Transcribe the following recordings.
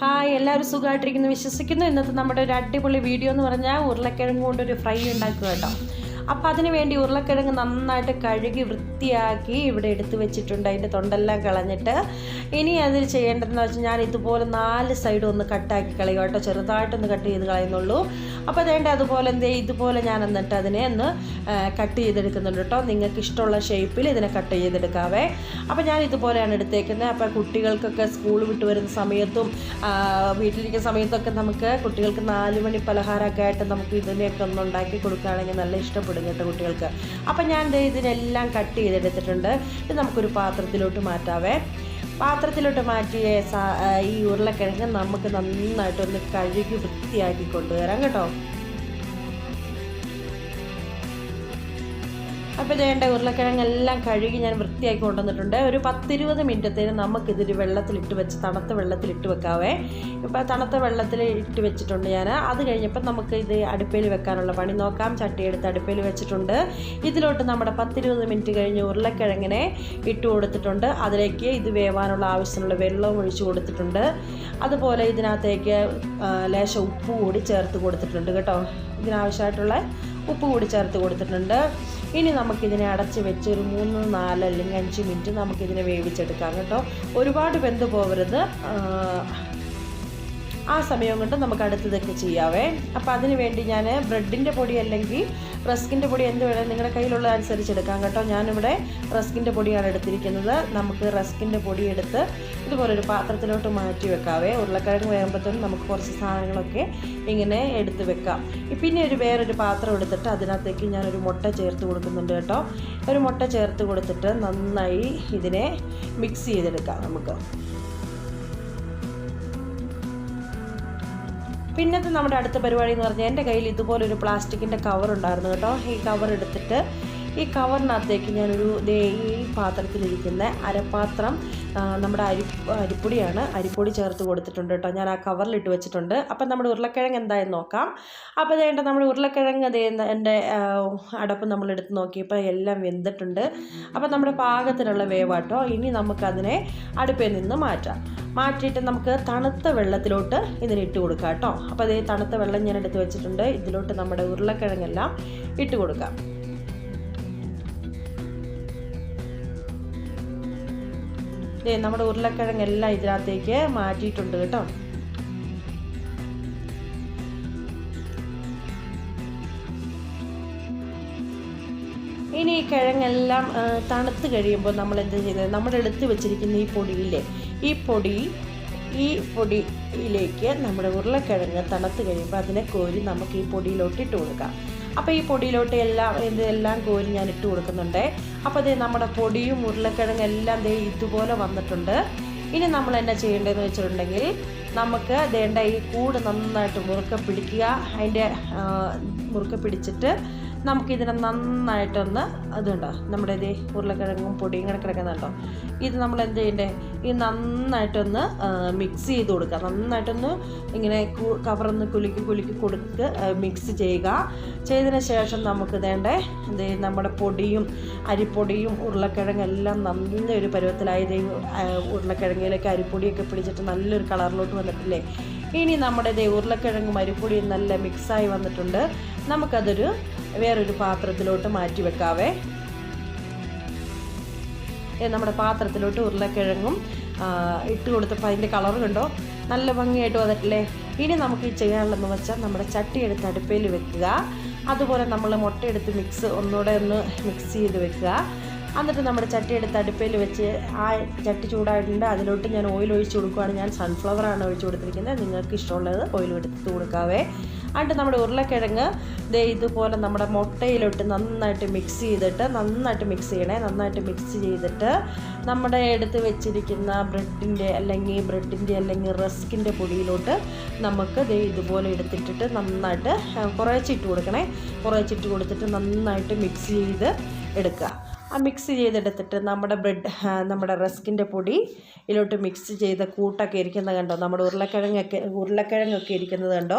Hi എല്ലാവരും സുഖമായിട്ടിരിക്കുന്നു. വിശ്വസിക്കുന്നു. ഇന്നത്തെ നമ്മുടെ ഒരു അടിപൊളി വീഡിയോ എന്ന് പറഞ്ഞാൽ ഉരുളക്കിഴങ്ങ് കൊണ്ടൊരു ഫ്രൈ ഉണ്ടാക്കുക കേട്ടോ. അപ്പോൾ അതിന് വേണ്ടി ഉരുളക്കിഴങ്ങ് നന്നായിട്ട് കഴുകി വൃത്തിയാക്കി ഇവിടെ എടുത്തു വെച്ചിട്ടുണ്ട്. അതിന്റെ തൊണ്ടെല്ലാം കളഞ്ഞിട്ട്. ഇനി അതിൽ ചെയ്യേണ്ടതെന്ന് വെച്ചാൽ ഞാൻ ഇതുപോലെ നാല് സൈഡും ഒന്ന് കട്ടാക്കി കളയും കേട്ടോ. ചെറുതായിട്ടൊന്ന് കട്ട് ചെയ്ത് കളയുന്നുള്ളൂ. അപ്പോൾ അതേണ്ട അതുപോലെ എന്തേ ഇതുപോലെ ഞാൻ എന്നിട്ട് അതിനെ ഒന്ന് കട്ട് ചെയ്തെടുക്കുന്നുണ്ട് കേട്ടോ. നിങ്ങൾക്ക് ഇഷ്ടമുള്ള ഷേപ്പിൽ ഇതിനെ കട്ട് ചെയ്തെടുക്കാവേ. അപ്പോൾ ഞാൻ ഇതുപോലെയാണ് എടുത്തേക്കുന്നത്. അപ്പോൾ കുട്ടികൾക്കൊക്കെ സ്കൂൾ വിട്ട് വരുന്ന സമയത്തും വീട്ടിലിരിക്കുന്ന സമയത്തൊക്കെ നമുക്ക് കുട്ടികൾക്ക് നാല് മണി പലഹാരമൊക്കെ ആയിട്ട് നമുക്ക് ഇതിനെയൊക്കെ ഒന്ന് ഉണ്ടാക്കി കൊടുക്കുകയാണെങ്കിൽ നല്ല ഇഷ്ടപ്പെടും. കേട്ടോ കുട്ടികൾക്ക്. അപ്പം ഞാൻ ഇതിനെല്ലാം കട്ട് ചെയ്തെടുത്തിട്ടുണ്ട്. ഇത് നമുക്കൊരു പാത്രത്തിലോട്ട് മാറ്റാവേ. പാത്രത്തിലോട്ട് മാറ്റിയ ഈ ഉരുളക്കിഴങ്ങ് നമുക്ക് നന്നായിട്ടൊന്ന് കഴുകി വൃത്തിയാക്കി കൊണ്ടുവരാം കേട്ടോ. അപ്പോൾ ഇതേണ്ട ഉരുളക്കിഴങ്ങെല്ലാം കഴുകി ഞാൻ വൃത്തിയാക്കി കൊണ്ടുവന്നിട്ടുണ്ട്. ഒരു പത്തിരുപത് മിനിറ്റത്തേന് നമുക്കിതൊരു വെള്ളത്തിലിട്ട് വെച്ച് തണുത്ത വെള്ളത്തിലിട്ട് വെക്കാവേ. ഇപ്പോൾ തണുത്ത വെള്ളത്തിൽ ഇട്ട് വെച്ചിട്ടുണ്ട് ഞാൻ അത് കഴിഞ്ഞപ്പോൾ നമുക്ക് ഇത് അടുപ്പയിൽ വെക്കാനുള്ള പണി നോക്കാം. ചട്ടി എടുത്ത് അടുപ്പയിൽ വെച്ചിട്ടുണ്ട്. ഇതിലോട്ട് നമ്മുടെ പത്തിരുപത് മിനിറ്റ് കഴിഞ്ഞ് ഉരുളക്കിഴങ്ങിനെ ഇട്ട് കൊടുത്തിട്ടുണ്ട്. അതിലേക്ക് ഇത് വേവാനുള്ള ആവശ്യത്തിനുള്ള വെള്ളവും ഒഴിച്ച് കൊടുത്തിട്ടുണ്ട്. അതുപോലെ ഇതിനകത്തേക്ക് ലേശം ഉപ്പ് കൂടി ചേർത്ത് കൊടുത്തിട്ടുണ്ട് കേട്ടോ. ഇതിനാവശ്യമായിട്ടുള്ള ഉപ്പ് കൂടി ചേർത്ത് കൊടുത്തിട്ടുണ്ട്. ഇനി നമുക്കിതിനെ അടച്ച് വെച്ച് ഒരു മൂന്ന് നാല് അല്ലെങ്കിൽ അഞ്ച് മിനിറ്റ് നമുക്കിതിനെ വേവിച്ചെടുക്കാം കേട്ടോ. ഒരുപാട് വെന്ത് പോകരുത്. ആ, സമയം കൊണ്ട് നമുക്ക് അടുത്തതൊക്കെ ചെയ്യാവേ. അപ്പോൾ അതിന് വേണ്ടി ഞാൻ ബ്രെഡിന്റെ പൊടി അല്ലെങ്കിൽ റസ്കിന്റെ പൊടി എന്ത് വേണം നിങ്ങളുടെ കയ്യിലുള്ള അനുസരിച്ച് എടുക്കാം കേട്ടോ. ഞാനിവിടെ റസ്കിന്റെ പൊടിയാണ് എടുത്തിരിക്കുന്നത്. നമുക്ക് റസ്കിന്റെ പൊടി എടുത്ത് ഇതുപോലൊരു പാത്രത്തിലോട്ട് മാറ്റി വെക്കാവേ. ഉരുളക്കിഴങ്ങ് വേകുമ്പോഴത്തേനും നമുക്ക് കുറച്ച് സാധനങ്ങളൊക്കെ ഇങ്ങനെ എടുത്ത് വെക്കാം. പിന്നെ ഒരു വേറൊരു പാത്രം എടുത്തിട്ട് അതിനകത്തേക്ക് ഞാനൊരു മുട്ട ചേർത്ത് കൊടുക്കുന്നുണ്ട് കേട്ടോ. ഒരു മുട്ട ചേർത്ത് കൊടുത്തിട്ട് നന്നായി ഇതിനെ മിക്സ് ചെയ്തെടുക്കാം നമുക്ക്. പിന്നത്തെ നമ്മുടെ അടുത്ത പരിപാടി എന്ന് പറഞ്ഞാൽ എന്റെ കയ്യിൽ ഇതുപോലൊരു പ്ലാസ്റ്റിക്കിന്റെ കവർ ഉണ്ടായിരുന്നു കേട്ടോ. ഈ കവർ എടുത്തിട്ട് ഈ കവറിനകത്തേക്ക് ഞാനൊരു ദേ ഈ പാത്രത്തിലിരിക്കുന്ന അരപ്പാത്രം നമ്മുടെ അരി അരിപ്പൊടിയാണ് അരിപ്പൊടി ചേർത്ത് കൊടുത്തിട്ടുണ്ട് കേട്ടോ. ഞാൻ ആ കവറിലിട്ട് വെച്ചിട്ടുണ്ട്. അപ്പം നമ്മുടെ ഉരുളക്കിഴങ്ങ് എന്തായാലും നോക്കാം. അപ്പോൾ അതേണ്ട നമ്മുടെ ഉരുളക്കിഴങ്ങ് അതേ എന്റെ അടപ്പ് നമ്മൾ എടുത്ത് നോക്കിയപ്പോൾ എല്ലാം വെന്തിട്ടുണ്ട്. അപ്പം നമ്മുടെ പാകത്തിനുള്ള വേവാട്ടോ. ഇനി നമുക്കതിനെ അടുപ്പിൽ നിന്ന് മാറ്റാം. മാറ്റിയിട്ട് നമുക്ക് തണുത്ത വെള്ളത്തിലോട്ട് ഇതിന് ഇട്ട് കൊടുക്കാം കേട്ടോ. അപ്പോൾ അതേ തണുത്ത വെള്ളം ഞാൻ എടുത്ത് വെച്ചിട്ടുണ്ട്. ഇതിലോട്ട് നമ്മുടെ ഉരുളക്കിഴങ്ങെല്ലാം ഇട്ട് കൊടുക്കാം. നമ്മുടെ ഉരുളക്കിഴങ്ങെല്ലാം ഇതിനകത്തേക്ക് മാറ്റിയിട്ടുണ്ട് കേട്ടോ. ഇനി ഈ കിഴങ്ങെല്ലാം തണുത്ത് കഴിയുമ്പോൾ നമ്മൾ എന്ത് ചെയ്യുന്നത് നമ്മൾ എടുത്ത് വെച്ചിരിക്കുന്ന ഈ പൊടിയില്ലേ ഈ പൊടി ഈ പൊടിയിലേക്ക് നമ്മുടെ ഉരുളക്കിഴങ്ങ് തണുത്ത് കഴിയുമ്പോൾ അതിനെ കോരി നമുക്ക് ഈ പൊടിയിലോട്ടിട്ട് കൊടുക്കാം. അപ്പോൾ ഈ പൊടിയിലോട്ട് എല്ലാം ഇതെല്ലാം കോരി ഞാൻ ഇട്ട് കൊടുക്കുന്നുണ്ട്. അപ്പോൾ അതേ നമ്മുടെ പൊടിയും ഉരുളക്കിഴങ്ങും എല്ലാം ദേ ഇതുപോലെ വന്നിട്ടുണ്ട്. ഇനി നമ്മൾ എന്നാ ചെയ്യേണ്ടതെന്ന് വെച്ചിട്ടുണ്ടെങ്കിൽ നമുക്ക് വേണ്ട ഈ കൂട് നന്നായിട്ട് മുറുക്ക പിടിക്കുക. അതിന്റെ മുറുക്കെ പിടിച്ചിട്ട് നമുക്കിതിനെ നന്നായിട്ടൊന്ന് അതുണ്ടോ? നമ്മുടെ ഇത് ഉരുളക്കിഴങ്ങും പൊടിയും കണക്ക് കിടക്കുന്നുണ്ടോ ഇത് നമ്മൾ എന്ത് ചെയ്യണ്ടേ? ഇത് നന്നായിട്ടൊന്ന് മിക്സ് ചെയ്ത് കൊടുക്കുക. നന്നായിട്ടൊന്ന് ഇങ്ങനെ കവറൊന്ന് കുലുക്കി കുലുക്കി കൊടുക്കുക മിക്സ് ചെയ്യുക. ചെയ്തതിന് ശേഷം നമുക്ക് വേണ്ടേ ഇത് നമ്മുടെ പൊടിയും അരിപ്പൊടിയും ഉരുളക്കിഴങ്ങും എല്ലാം നല്ലൊരു പരുവത്തിലായത് ഉരുളക്കിഴങ്ങിലേക്ക് അരിപ്പൊടിയൊക്കെ പിടിച്ചിട്ട് നല്ലൊരു കളറിലോട്ട് വന്നിട്ടില്ലേ? ഇനി നമ്മുടെ ദേ ഉരുളക്കിഴങ്ങ് മരുപ്പൊടിയും നല്ല മിക്സായി വന്നിട്ടുണ്ട്. നമുക്കതൊരു വേറൊരു പാത്രത്തിലോട്ട് മാറ്റി വെക്കാവേ. നമ്മുടെ പാത്രത്തിലോട്ട് ഉരുളക്കിഴങ്ങും ഇട്ട് കൊടുത്തപ്പോൾ അതിന്റെ കളർ കണ്ടോ? നല്ല ഭംഗിയായിട്ട് വന്നിട്ടില്ലേ? ഇനി നമുക്ക് ഈ ചെയ്യാനുള്ളതെന്ന് വെച്ചാൽ നമ്മുടെ ചട്ടി എടുത്ത് അടുപ്പയിൽ വെക്കുക. അതുപോലെ നമ്മൾ മുട്ടയെടുത്ത് മിക്സ് ഒന്നുകൂടെ ഒന്ന് മിക്സ് ചെയ്ത് വെക്കുക. എന്നിട്ട് നമ്മുടെ ചട്ടി എടുത്ത് അടുപ്പയിൽ വെച്ച് ആ ചട്ടി ചൂടായിട്ടുണ്ട്. അതിലോട്ട് ഞാൻ ഓയിൽ ഒഴിച്ച് കൊടുക്കുകയാണ് ഞാൻ സൺഫ്ലവറാണ് ഒഴിച്ച് കൊടുത്തിരിക്കുന്നത്. നിങ്ങൾക്ക് ഇഷ്ടമുള്ളത് ഓയിൽ എടുത്ത് കൊടുക്കാവേ. എന്നിട്ട് നമ്മുടെ ഉരുളക്കിഴങ്ങ് ദേ ഇതുപോലെ നമ്മുടെ മുട്ടയിലോട്ട് നന്നായിട്ട് മിക്സ് ചെയ്തിട്ട് നന്നായിട്ട് മിക്സ് ചെയ്യണേ. നന്നായിട്ട് മിക്സ് ചെയ്തിട്ട് നമ്മുടെ എടുത്ത് വെച്ചിരിക്കുന്ന ബ്രെഡിന്റെ അല്ലെങ്കിൽ ബ്രെഡിന്റെ അല്ലെങ്കിൽ റസ്കിന്റെ പൊടിയിലോട്ട് നമുക്ക് ദേ ഇതുപോലെ എടുത്തിട്ടിട്ട് നന്നായിട്ട് കുറേച്ചിട്ട് കൊടുക്കണേ. കുറേച്ചിട്ട് കൊടുത്തിട്ട് നന്നായിട്ട് മിക്സ് ചെയ്ത് എടുക്കുക. ആ മിക്സ് ചെയ്തെടുത്തിട്ട് നമ്മുടെ ബ്രെഡ് നമ്മുടെ റസ്കിന്റെ പൊടി ഇതിലോട്ട് മിക്സ് ചെയ്ത കൂട്ടൊക്കെ ഇരിക്കുന്നത് കണ്ടോ? നമ്മുടെ ഉരുളക്കിഴങ്ങൊക്കെ ഉരുളക്കിഴങ്ങൊക്കെ ഇരിക്കുന്നത് കണ്ടോ?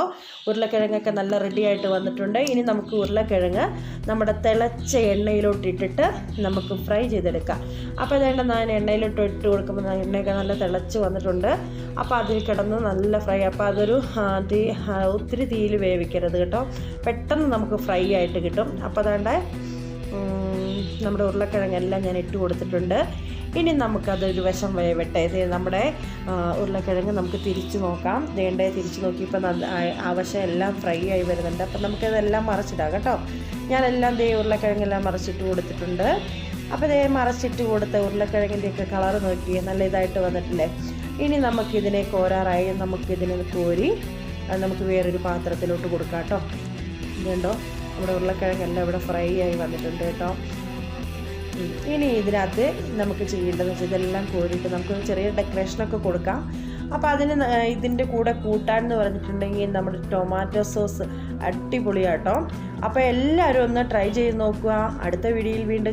ഉരുളക്കിഴങ്ങൊക്കെ നല്ല റെഡിയായിട്ട് വന്നിട്ടുണ്ട്. ഇനി നമുക്ക് ഉരുളക്കിഴങ്ങ് നമ്മുടെ തിളച്ച എണ്ണയിലോട്ട് ഇട്ടിട്ട് നമുക്ക് ഫ്രൈ ചെയ്തെടുക്കാം. അപ്പോൾ ഇതേണ്ട ഞാൻ എണ്ണയിലോട്ട് ഇട്ട് കൊടുക്കുമ്പോൾ എണ്ണയൊക്കെ നല്ല തിളച്ച് വന്നിട്ടുണ്ട്. അപ്പോൾ അതിൽ കിടന്ന് നല്ല ഫ്രൈ അപ്പോൾ അതൊരു തീ ഒത്തിരി തീയിൽ വേവിക്കരുത് കേട്ടോ. പെട്ടെന്ന് നമുക്ക് ഫ്രൈ ആയിട്ട് കിട്ടും. അപ്പോൾ അതേണ്ട നമ്മുടെ ഉരുളക്കിഴങ്ങെല്ലാം ഞാൻ ഇട്ട് കൊടുത്തിട്ടുണ്ട്. ഇനി നമുക്കതൊരു വശം വേവട്ടെ നമ്മുടെ ഉരുളക്കിഴങ്ങ് നമുക്ക് തിരിച്ച് നോക്കാം. വേണ്ടേ തിരിച്ച് നോക്കിയപ്പോൾ ആ- വശം എല്ലാം ഫ്രൈ ആയി വരുന്നുണ്ട്. അപ്പം നമുക്കതെല്ലാം മറച്ചിടാം കേട്ടോ. ഞാനെല്ലാം ദേ ഉരുളക്കിഴങ്ങെല്ലാം മറച്ചിട്ട് കൊടുത്തിട്ടുണ്ട്. അപ്പോൾ ദേ മറച്ചിട്ട് കൊടുത്ത ഉരുളക്കിഴങ്ങിന്റെയൊക്കെ കളർ നോക്കി നല്ല ഇതായിട്ട് വന്നിട്ടില്ലേ? ഇനി നമുക്കിതിനെ കോരാറായി നമുക്കിതിനെ കോരി നമുക്ക് വേറൊരു പാത്രത്തിലോട്ട് കൊടുക്കാം കേട്ടോ. ഇതുണ്ടോ? നമ്മുടെ ഉരുളക്കിഴങ്ങെല്ലാം ഇവിടെ ഫ്രൈ ആയി വന്നിട്ടുണ്ട് കേട്ടോ. ഇനി ഇതിനകത്ത് നമുക്ക് ചെയ്യേണ്ടതെന്ന് വെച്ചാൽ ഇതെല്ലാം കോരിയിട്ട് നമുക്ക് ചെറിയ ഡെക്കറേഷനൊക്കെ കൊടുക്കാം. അപ്പോൾ അതിന് ഇതിന്റെ കൂടെ കൂട്ടാൻ എന്ന് പറഞ്ഞിട്ടുണ്ടെങ്കിൽ നമ്മുടെ ടൊമാറ്റോ സോസ് അടിപൊളിയാട്ടോ. അപ്പോൾ എല്ലാവരും ഒന്ന് ട്രൈ ചെയ്ത് നോക്കുക. അടുത്ത വീഡിയോയിൽ വീണ്ടും